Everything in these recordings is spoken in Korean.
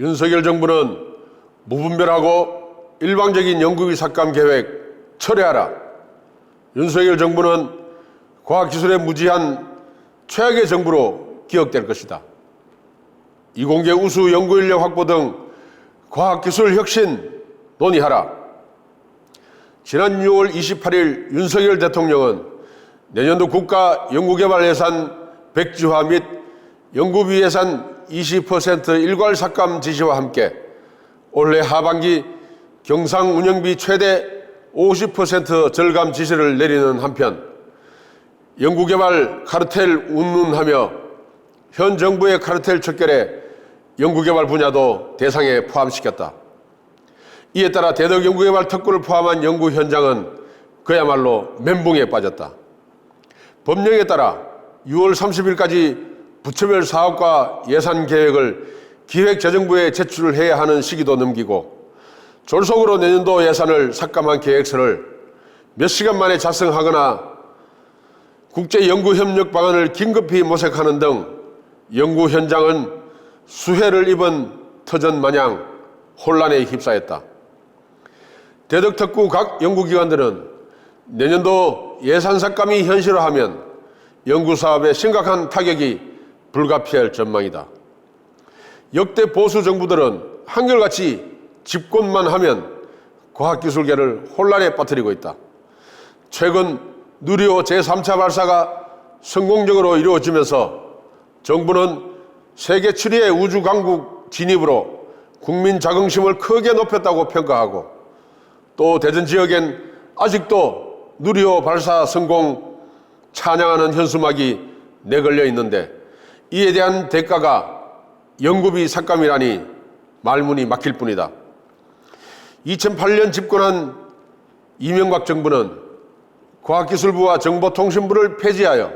윤석열 정부는 무분별하고 일방적인 연구비 삭감 계획 철회하라. 윤석열 정부는 과학기술의 무지한 최악의 정부로 기억될 것이다. 이공계 우수 연구인력 확보 등 과학기술 혁신 논의하라. 지난 6월 28일 윤석열 대통령은 내년도 국가 연구개발 예산 백지화 및 연구비 예산 20% 일괄 삭감 지시와 함께 올해 하반기 경상 운영비 최대 50% 절감 지시를 내리는 한편 연구개발 카르텔 운운하며 현 정부의 카르텔 척결에 연구개발 분야도 대상에 포함시켰다. 이에 따라 대덕 연구개발 특구를 포함한 연구 현장은 그야말로 멘붕에 빠졌다. 법령에 따라 6월 30일까지 부처별 사업과 예산 계획을 기획재정부에 제출을 해야 하는 시기도 넘기고 졸속으로 내년도 예산을 삭감한 계획서를 몇 시간 만에 작성하거나 국제연구협력 방안을 긴급히 모색하는 등 연구 현장은 수해를 입은 터전 마냥 혼란에 휩싸였다. 대덕특구 각 연구기관들은 내년도 예산 삭감이 현실화하면 연구사업에 심각한 타격이 불가피할 전망이다. 역대 보수 정부들은 한결같이 집권만 하면 과학기술계를 혼란에 빠뜨리고 있다. 최근 누리호 제3차 발사가 성공적으로 이루어지면서 정부는 세계 7위의 우주 강국 진입으로 국민 자긍심을 크게 높였다고 평가하고 또 대전 지역엔 아직도 누리호 발사 성공 찬양하는 현수막이 내걸려 있는데 이에 대한 대가가 연구비 삭감이라니 말문이 막힐 뿐이다. 2008년 집권한 이명박 정부는 과학기술부와 정보통신부를 폐지하여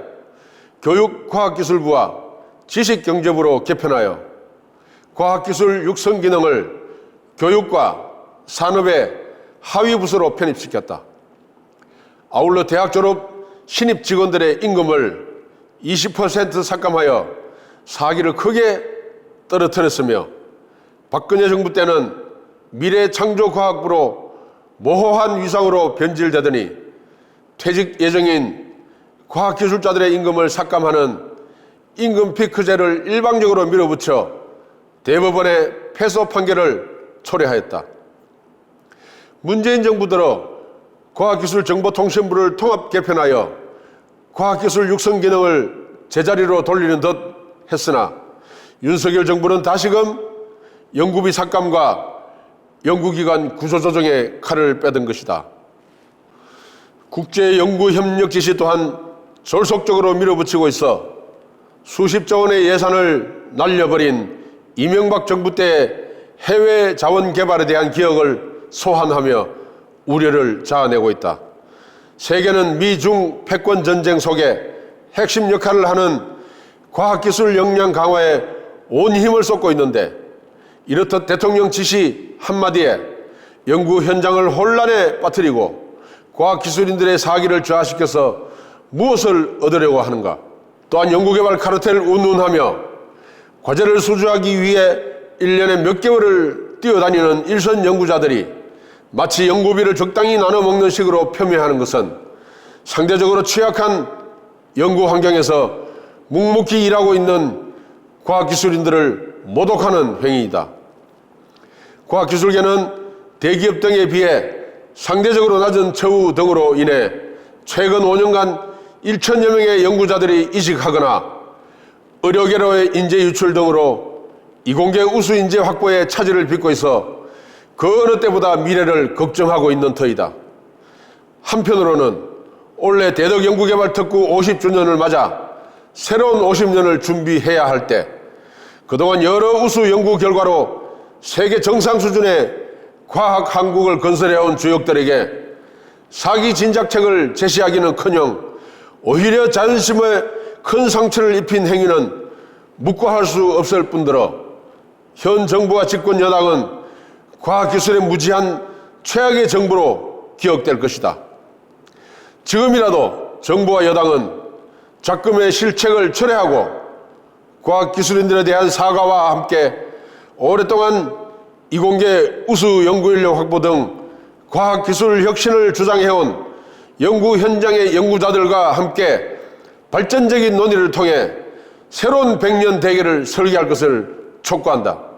교육과학기술부와 지식경제부로 개편하여 과학기술 육성 기능을 교육과 산업의 하위 부서로 편입시켰다. 아울러 대학 졸업 신입 직원들의 임금을 20% 삭감하여 사기를 크게 떨어뜨렸으며 박근혜 정부 때는 미래 창조과학부로 모호한 위상으로 변질되더니 퇴직 예정인 과학기술자들의 임금을 삭감하는 임금 피크제를 일방적으로 밀어붙여 대법원의 패소 판결을 초래하였다. 문재인 정부 들어 과학기술정보통신부를 통합 개편하여 과학기술 육성 기능을 제자리로 돌리는 듯 했으나 윤석열 정부는 다시금 연구비 삭감과 연구기관 구조조정에 칼을 빼든 것이다. 국제연구협력 지시 또한 졸속적으로 밀어붙이고 있어 수십조 원의 예산을 날려버린 이명박 정부 때 해외 자원 개발에 대한 기억을 소환하며 우려를 자아내고 있다. 세계는 미중 패권 전쟁 속에 핵심 역할을 하는 과학기술 역량 강화에 온 힘을 쏟고 있는데 이렇듯 대통령 지시 한마디에 연구 현장을 혼란에 빠뜨리고 과학기술인들의 사기를 저하시켜서 무엇을 얻으려고 하는가? 또한 연구개발 카르텔 운운하며 과제를 수주하기 위해 1년에 몇 개월을 뛰어다니는 일선 연구자들이 마치 연구비를 적당히 나눠 먹는 식으로 표명하는 것은 상대적으로 취약한 연구 환경에서 묵묵히 일하고 있는 과학기술인들을 모독하는 행위이다. 과학기술계는 대기업 등에 비해 상대적으로 낮은 처우 등으로 인해 최근 5년간 1천여 명의 연구자들이 이직하거나 의료계로의 인재 유출 등으로 이공계 우수 인재 확보에 차질을 빚고 있어 그 어느 때보다 미래를 걱정하고 있는 터이다. 한편으로는 올해 대덕 연구개발 특구 50주년을 맞아 새로운 50년을 준비해야 할 때 그동안 여러 우수 연구 결과로 세계 정상 수준의 과학 한국을 건설해온 주역들에게 사기 진작책을 제시하기는 커녕 오히려 자존심에 큰 상처를 입힌 행위는 묵과할 수 없을 뿐더러 현 정부와 집권 여당은 과학기술의 무지한 최악의 정부로 기억될 것이다. 지금이라도 정부와 여당은 작금의 실책을 철회하고 과학기술인들에 대한 사과와 함께 오랫동안 이공계 우수 연구인력 확보 등 과학기술 혁신을 주장해온 연구 현장의 연구자들과 함께 발전적인 논의를 통해 새로운 백년 대계를 설계할 것을 촉구한다.